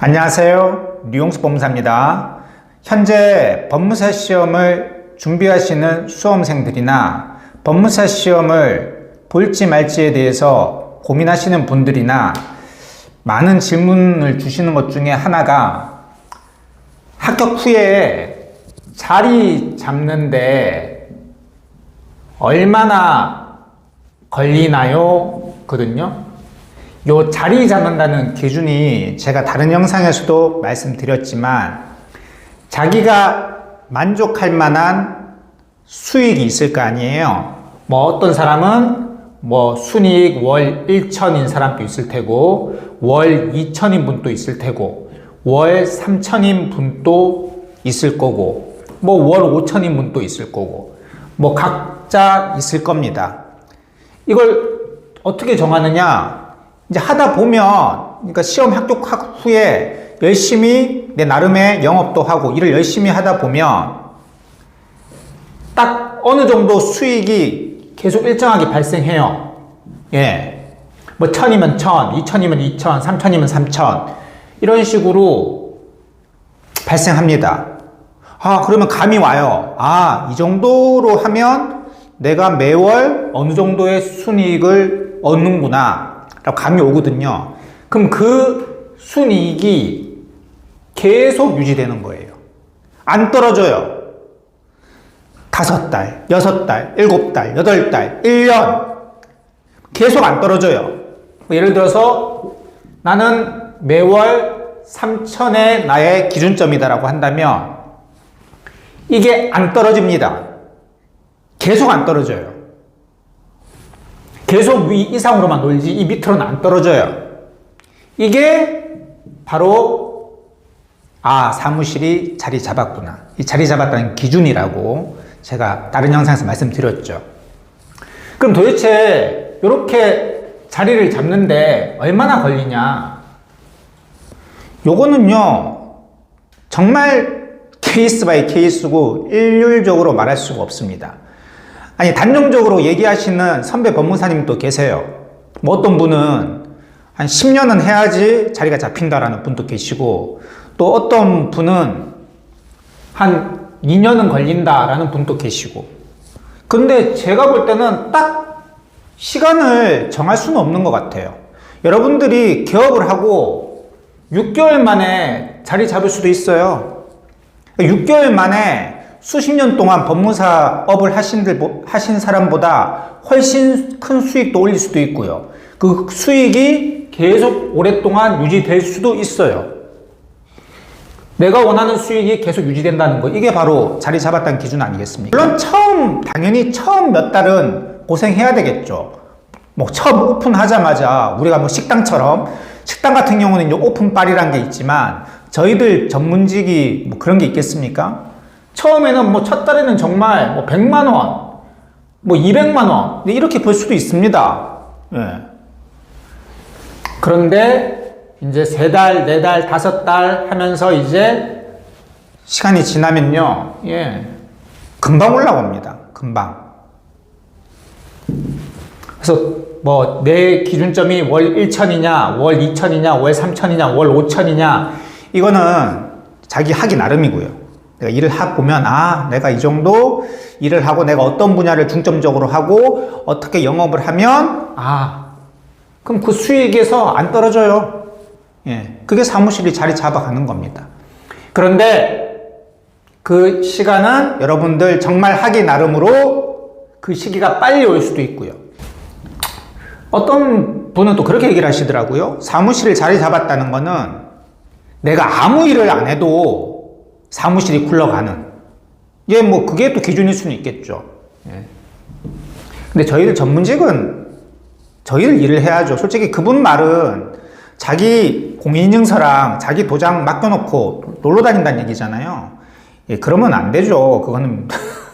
안녕하세요. 류용수 법무사입니다. 현재 법무사 시험을 준비하시는 수험생들이나 법무사 시험을 볼지 말지에 대해서 고민하시는 분들이나 많은 질문을 주시는 것 중에 하나가 합격 후에 자리 잡는데 얼마나 걸리나요? 거든요. 요 자리 잡는다는 기준이 제가 다른 영상에서도 말씀드렸지만 자기가 만족할 만한 수익이 있을 거 아니에요. 뭐 어떤 사람은 뭐 순이익 월 1천인 사람도 있을 테고 월 2천인 분도 있을 테고 월 3천인 분도 있을 거고 뭐 월 5천인 분도 있을 거고 뭐 각자 있을 겁니다. 이걸 어떻게 정하느냐? 이제 하다 보면, 그러니까 시험 합격 후에 열심히 내 나름의 영업도 하고 일을 열심히 하다 보면 딱 어느 정도 수익이 계속 일정하게 발생해요. 예. 뭐 천이면 천, 이천이면 이천, 삼천이면 삼천. 이런 식으로 발생합니다. 아, 그러면 감이 와요. 아, 이 정도로 하면 내가 매월 어느 정도의 순이익을 얻는구나. 감이 오거든요. 그럼 그 순이익이 계속 유지되는 거예요. 안 떨어져요. 다섯 달, 여섯 달, 일곱 달, 여덟 달, 1년. 계속 안 떨어져요. 뭐 예를 들어서 나는 매월 3천의 나의 기준점이다라고 한다면 이게 안 떨어집니다. 계속 안 떨어져요. 계속 위 이상으로만 놀지 이 밑으로는 안 떨어져요. 이게 바로 아 사무실이 자리 잡았구나. 이 자리 잡았다는 기준이라고 제가 다른 영상에서 말씀드렸죠. 그럼 도대체 이렇게 자리를 잡는데 얼마나 걸리냐? 요거는요 정말 케이스 바이 케이스고 일률적으로 말할 수가 없습니다. 아니 단정적으로 얘기하시는 선배 법무사님도 계세요. 뭐 어떤 분은 한 10년은 해야지 자리가 잡힌다라는 분도 계시고 또 어떤 분은 한 2년은 걸린다라는 분도 계시고 근데 제가 볼 때는 딱 시간을 정할 수는 없는 것 같아요. 여러분들이 개업을 하고 6개월 만에 자리 잡을 수도 있어요. 6개월 만에 수십 년 동안 법무사 업을 하신, 들, 하신 사람보다 훨씬 큰 수익도 올릴 수도 있고요. 그 수익이 계속 오랫동안 유지될 수도 있어요. 내가 원하는 수익이 계속 유지된다는 거, 이게 바로 자리 잡았다는 기준 아니겠습니까? 물론 처음, 당연히 처음 몇 달은 고생해야 되겠죠. 뭐 처음 오픈하자마자 우리가 뭐 식당처럼 식당 같은 경우는 오픈빨이란 게 있지만 저희들 전문직이 뭐 그런 게 있겠습니까? 처음에는 뭐 첫 달에는 정말 뭐 100만 원, 뭐 200만 원 이렇게 벌 수도 있습니다. 예. 그런데 이제 세 달, 네 달, 다섯 달 하면서 이제 시간이 지나면요, 예, 금방 올라옵니다. 금방. 그래서 뭐 내 기준점이 월 1천이냐, 월 2천이냐, 월 3천이냐, 월 5천이냐 이거는 자기 하기 나름이고요. 내가 일을 하 보면 아 내가 이 정도 일을 하고 내가 어떤 분야를 중점적으로 하고 어떻게 영업을 하면 아 그럼 그 수익에서 안 떨어져요. 예, 그게 사무실이 자리 잡아가는 겁니다. 그런데 그 시간은 여러분들 정말 하기 나름으로 그 시기가 빨리 올 수도 있고요. 어떤 분은 또 그렇게 얘기를 하시더라고요. 사무실을 자리 잡았다는 거는 내가 아무 일을 안 해도 사무실이 굴러가는. 예, 뭐, 그게 또 기준일 수는 있겠죠. 예. 근데 저희들 전문직은 저희들 일을 해야죠. 솔직히 그분 말은 자기 공인인증서랑 자기 도장 맡겨놓고 놀러 다닌다는 얘기잖아요. 예, 그러면 안 되죠. 그거는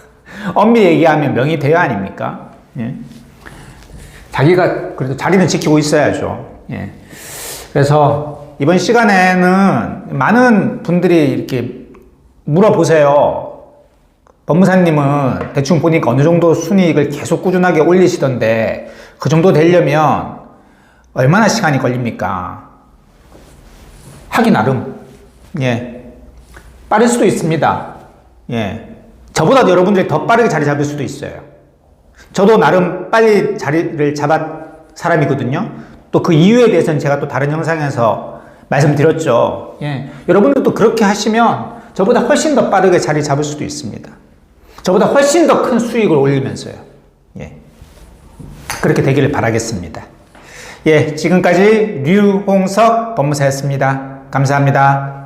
엄밀히 얘기하면 명의 대여 아닙니까? 예. 자기가 그래도 자리는 지키고 있어야죠. 예. 그래서 이번 시간에는 많은 분들이 이렇게 물어보세요. 법무사님은 대충 보니까 어느 정도 순이익을 계속 꾸준하게 올리시던데 그 정도 되려면 얼마나 시간이 걸립니까? 하기 나름. 예. 빠를 수도 있습니다. 예. 저보다 여러분들이 더 빠르게 자리 잡을 수도 있어요. 저도 나름 빨리 자리를 잡았 사람이거든요. 또 그 이유에 대해서는 제가 또 다른 영상에서 말씀드렸죠. 예. 여러분들도 그렇게 하시면 저보다 훨씬 더 빠르게 자리 잡을 수도 있습니다. 저보다 훨씬 더 큰 수익을 올리면서요. 예. 그렇게 되기를 바라겠습니다. 예, 지금까지 류홍석 법무사였습니다. 감사합니다.